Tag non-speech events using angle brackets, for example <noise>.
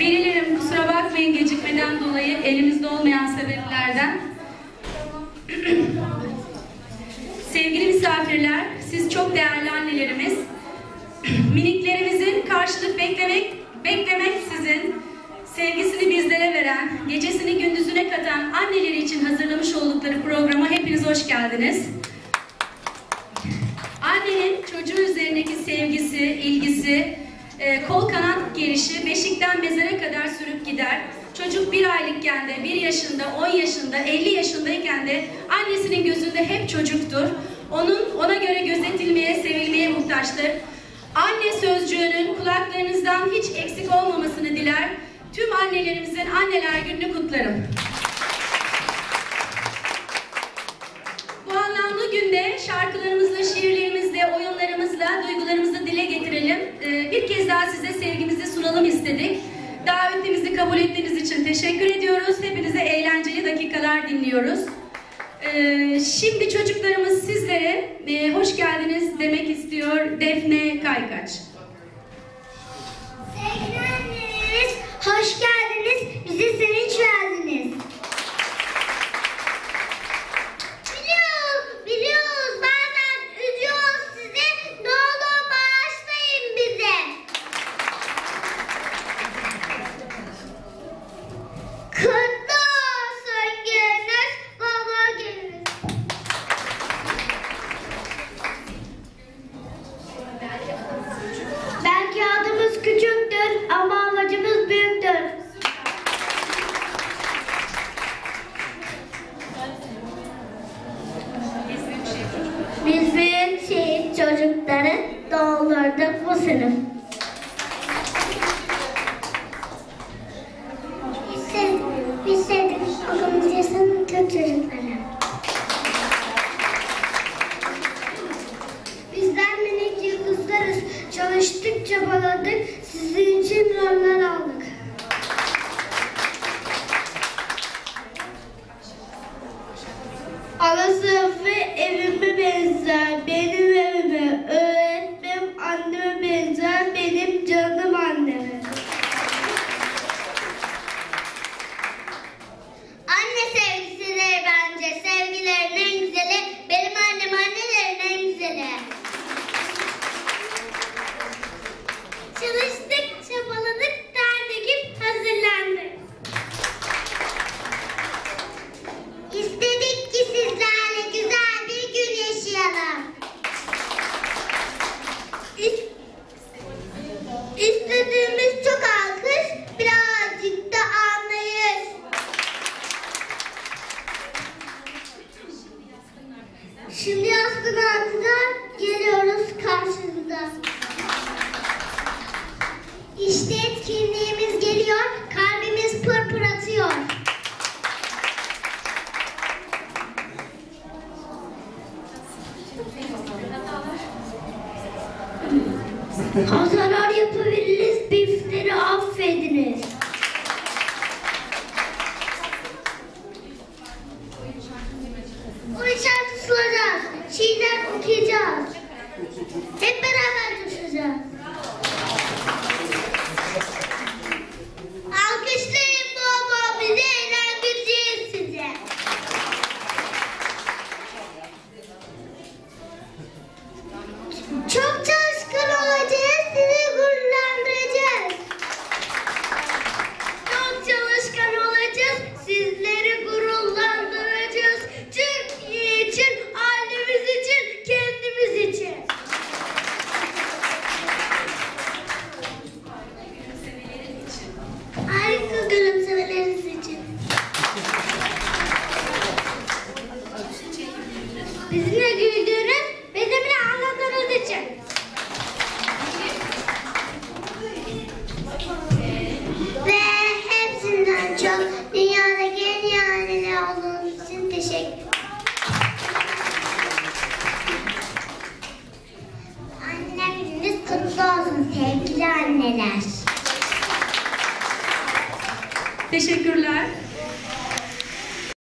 Velilerim kusura bakmayın gecikmeden dolayı elimizde olmayan sebeplerden. <clears throat> Sevgili misafirler, siz çok değerli annelerimiz. <clears throat> Miniklerimizin karşılık beklemek, beklemek sizin veren, gecesini gündüzüne katan anneleri için hazırlamış oldukları programa hepiniz hoş geldiniz. Annenin çocuğu üzerindeki sevgisi, ilgisi, e, kol kanat gelişi beşikten mezara kadar sürüp gider. Çocuk bir aylıkken de, bir yaşında, on yaşında, elli yaşındayken de annesinin gözünde hep çocuktur. Onun ona göre gözetilmeye, sevilmeye muhtaçtır. Anne sözcüğünün kulaklarınızdan hiç eksik olmamasını diler. Annelerimizin anneler gününü kutlarım. Bu anlamlı günde şarkılarımızla, şiirlerimizle, oyunlarımızla duygularımızı dile getirelim. Ee, bir kez daha size sevgimizi sunalım istedik. Davetimizi kabul ettiğiniz için teşekkür ediyoruz. Hepinize eğlenceli dakikalar dinliyoruz. Ee, şimdi çocuklarımız sizlere e, hoş geldiniz demek istiyor Defne Kaykaç. Sevgili hoş geldiniz. Bize sevinç verdiniz. Doldurduk bu sınıf. Biz çocukları. Bizler minik yıldızlarız. Çalıştık, çabaladık. Sizin için roller aldık. Ana sınıfı evime benzer, benim İstediğimiz çok alkış, birazcık da anlayış. Şimdi yastığın geliyoruz karşınıza. İşte etkinliğimiz Hatalar yapabiliriz, bifleri affediniz. Oyun şarkı soracağız, şiirler okuyacağız. Hep Bizimle güldüğünüz, bizimle anlattığınız için. Ve hepsinden çok dünyadaki en iyi anneler olduğunuz için teşekkür gününüz kutlu olsun sevgili anneler. Teşekkürler.